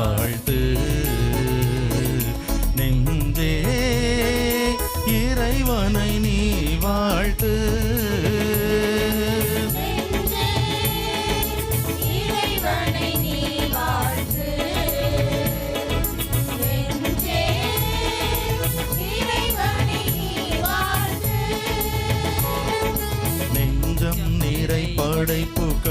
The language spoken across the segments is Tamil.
வாழ்த்து. நெஞ்சே இறைவனை நீ வாழ்த்து. படைப்புக்க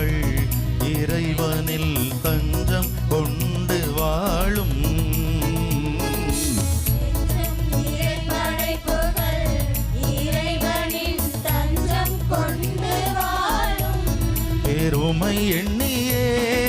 பேருமை எண்ணியே.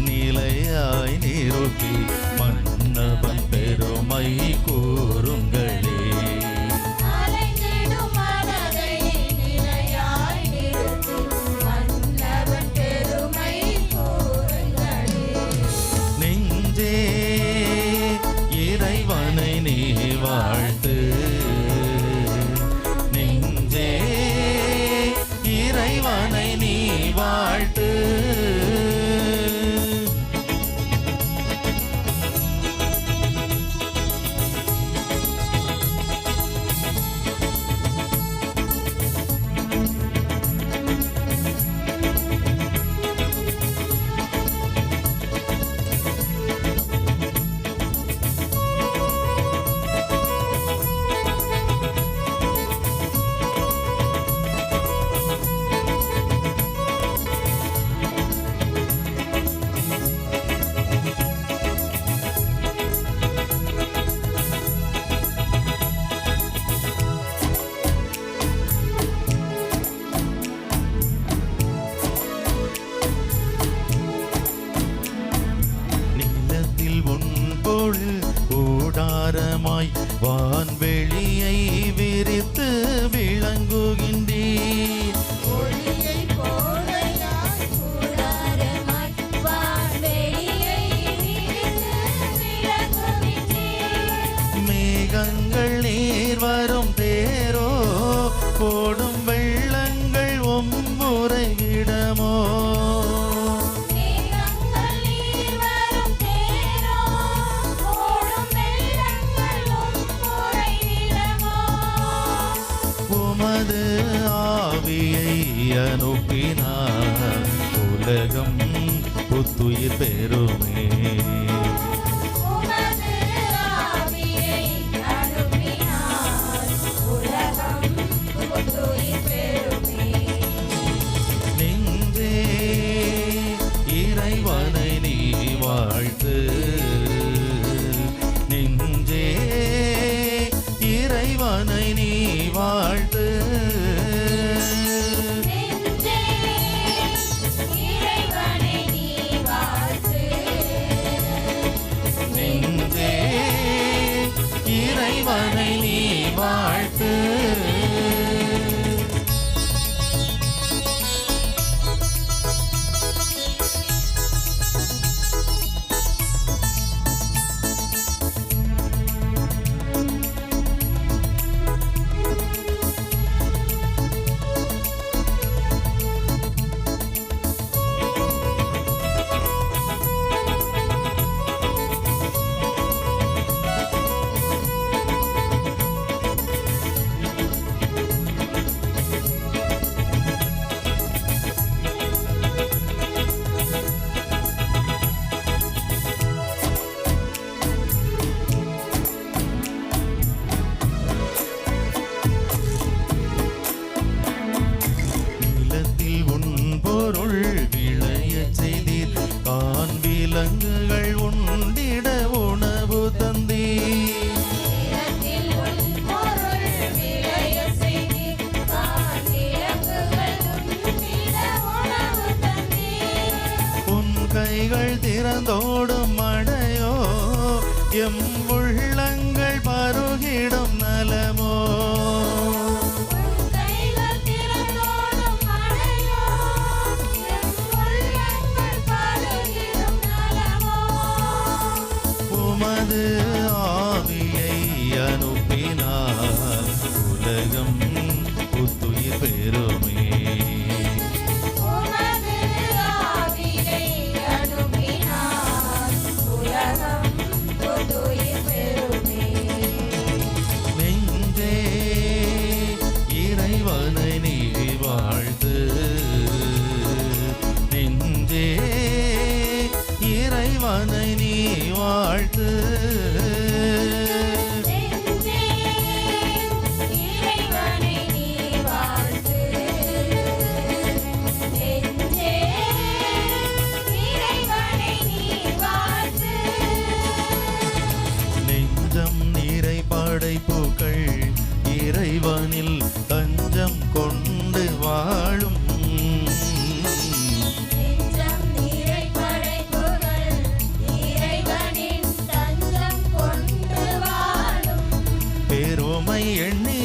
வாழ்த்து வான்வே ஒத்துயிர் பெறுமே. கண்கள் திறந்தோடும் மடையோ எம் உள்ளங்கள் பருகிடும் நலமோ? உமது ஆவியை அனுப்பினார். உலகம் புத்துயிர் பெருமை படைப்புகள் இறைவனில் தஞ்சம் கொண்டு வாழும். பெருமை எண்ணி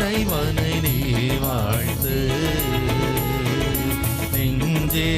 இறைவனை நீ வாழ்ந்து நெஞ்சே